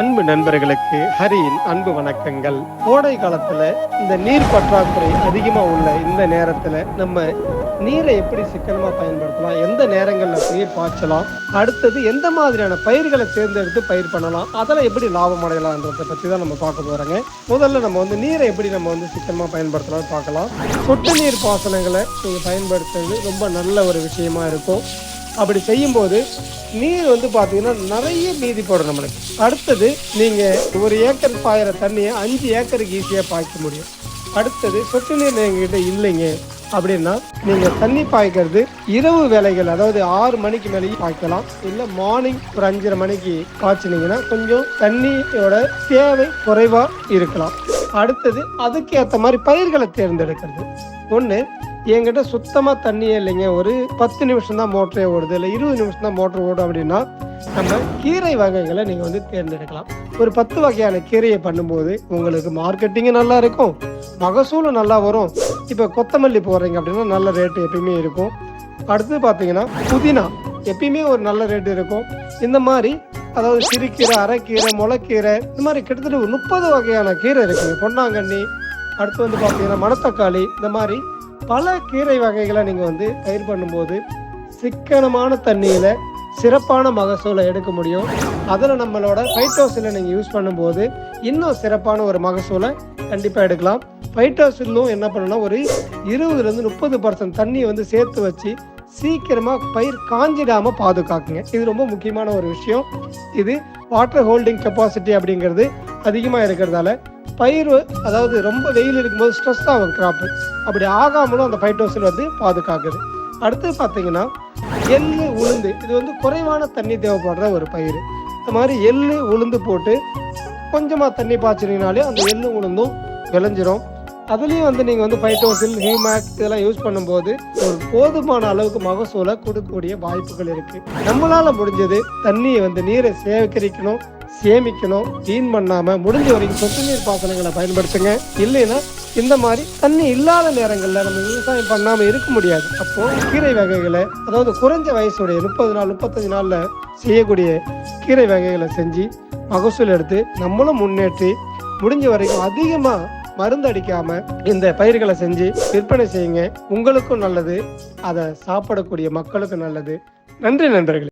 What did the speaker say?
அன்பு நண்பர்களுக்கு ஹரியின் அன்பு வணக்கங்கள். கோடை காலத்துல இந்த நீர் பற்றாக்குறை அதிகமா உள்ள இந்த நேரத்துல நம்ம நீரை எப்படி சிக்கனமா பயன்படுத்தலாம் எந்த நேரங்கள்ல நீர் பாய்ச்சலாம் அடுத்தது எந்த மாதிரியான பயிர்களை தேர்ந்தெடுத்து பயிர் பண்ணலாம் அதெல்லாம் எப்படி லாபம் அடையலாம்ன்றதை பத்தி தான் நம்ம பார்க்க போறோங்க. முதல்ல நம்ம வந்து நீரை எப்படி நம்ம வந்து சிக்கனமா பயன்படுத்தலாம் பார்க்கலாம். சொட்டு நீர் பாசனங்களை நீங்க பயன்படுத்துறது ரொம்ப நல்ல ஒரு விஷயமா இருக்கும். அப்படி செய்யும்போது நீர் வந்து பார்த்தீங்கன்னா நிறைய மீதி போடும் நம்மளுக்கு. அடுத்தது நீங்கள் ஒரு ஏக்கர் பாயிற தண்ணியை அஞ்சு ஏக்கருக்கு ஈஸியாக பாய்க்க முடியும். அடுத்தது சொட்டு நீர் எங்ககிட்ட இல்லைங்க அப்படின்னா நீங்கள் தண்ணி பாய்க்கிறது இரவு வேலைகள் அதாவது ஆறு மணிக்கு மேலேயும் பாய்க்கலாம். இல்லை மார்னிங் ஒரு அஞ்சரை மணிக்கு பாய்ச்சினீங்கன்னா கொஞ்சம் தண்ணியோட தேவை குறைவாக இருக்கலாம். அடுத்தது அதுக்கு ஏற்ற மாதிரி பயிர்களை தேர்ந்தெடுக்கிறது. ஒன்று என்கிட்ட சுத்தமாக தண்ணியே இல்லைங்க. ஒரு பத்து நிமிஷம் தான் மோட்டரே ஓடுது. இல்லை இருபது நிமிஷம் தான் மோட்டர் ஓடும் அப்படின்னா நம்ம கீரை வகைகளை நீங்கள் வந்து தேர்ந்தெடுக்கலாம். ஒரு பத்து வகையான கீரையை பண்ணும்போது உங்களுக்கு மார்க்கெட்டிங்கும் நல்லா இருக்கும். மகசூலும் நல்லா வரும். இப்போ கொத்தமல்லி போடுறீங்க அப்படின்னா நல்ல ரேட்டு எப்பயுமே இருக்கும். அடுத்து பார்த்தீங்கன்னா புதினா. எப்பயுமே ஒரு நல்ல ரேட்டு இருக்கும். இந்த மாதிரி அதாவது சிறுகீரை அரைக்கீரை முளைக்கீரை இந்த மாதிரி கிட்டத்தட்ட ஒரு முப்பது வகையான கீரை இருக்குங்க. பொன்னாங்கண்ணி அடுத்து வந்து பார்த்தீங்கன்னா மணத்தக்காளி இந்த மாதிரி பல கீரை வகைகளை நீங்கள் வந்து பயிர் பண்ணும்போது சிக்கனமான தண்ணியில் சிறப்பான மகசூலை எடுக்க முடியும். அதில் நம்மளோட ஃபைட்டோசிலை நீங்கள் யூஸ் பண்ணும்போது இன்னும் சிறப்பான ஒரு மகசூலை கண்டிப்பாக எடுக்கலாம். ஃபைட்டோசிலும் என்ன பண்ணணும்னா ஒரு இருபதுலேருந்து முப்பது பர்சன்ட் தண்ணியை வந்து சேர்த்து வச்சு சீக்கிரமாக பயிர் காஞ்சிடாமல் பாதுகாக்குங்க. இது ரொம்ப முக்கியமான ஒரு விஷயம். இது வாட்டர் ஹோல்டிங் கெப்பாசிட்டி அப்படிங்கிறது அதிகமாக இருக்கிறதால பயிர் அதாவது ரொம்ப வெயில் இருக்கும்போது ஸ்ட்ரெஸ் ஆகும் கிராப்பு அப்படி ஆகாமலும் அந்த ஃபைட்டோசில் வந்து பாதுகாக்குது. அடுத்து பார்த்தீங்கன்னா எள்ளு உளுந்து. இது வந்து குறைவான தண்ணி தேவைப்படுற ஒரு பயிர் இந்த மாதிரி எள்ளு உளுந்து போட்டு கொஞ்சமாக தண்ணி பாய்ச்சினீங்கனாலே அந்த எள்ளு உளுந்தும் விளைஞ்சிரும். அதுலேயும் வந்து நீங்கள் வந்து ஃபைட்டோசில் ஹியூமேக் இதெல்லாம் யூஸ் பண்ணும்போது ஒரு போதுமான அளவுக்கு மகசூலை கொடுக்கக்கூடிய வாய்ப்புகள் இருக்குது நம்மளால் முடிஞ்சது தண்ணியை வந்து நீரை சேகரிக்கணும். சேமிக்கணும் வீண் பண்ணாம முடிஞ்ச வரைக்கும் சொட்டு நீர் பாசனங்களை பயன்படுத்துங்க. இல்லைன்னா இந்த மாதிரி தண்ணி இல்லாத நேரங்களில் நம்ம விவசாயம் பண்ணாம இருக்க முடியாது. அப்போ கீரை வகைகளை அதாவது குறைஞ்ச வயசுடைய முப்பது நாள் முப்பத்தஞ்சு நாள்ல செய்யக்கூடிய கீரை வகைகளை செஞ்சு மகசூல் எடுத்து நம்மளும் முன்னேற்றி முடிஞ்ச வரைக்கும் அதிகமா மருந்து அடிக்காம இந்த பயிர்களை செஞ்சு விற்பனை செய்யுங்க. உங்களுக்கும் நல்லது அதை சாப்பிடக்கூடிய மக்களுக்கும் நல்லது. நன்றி நண்பர்களே.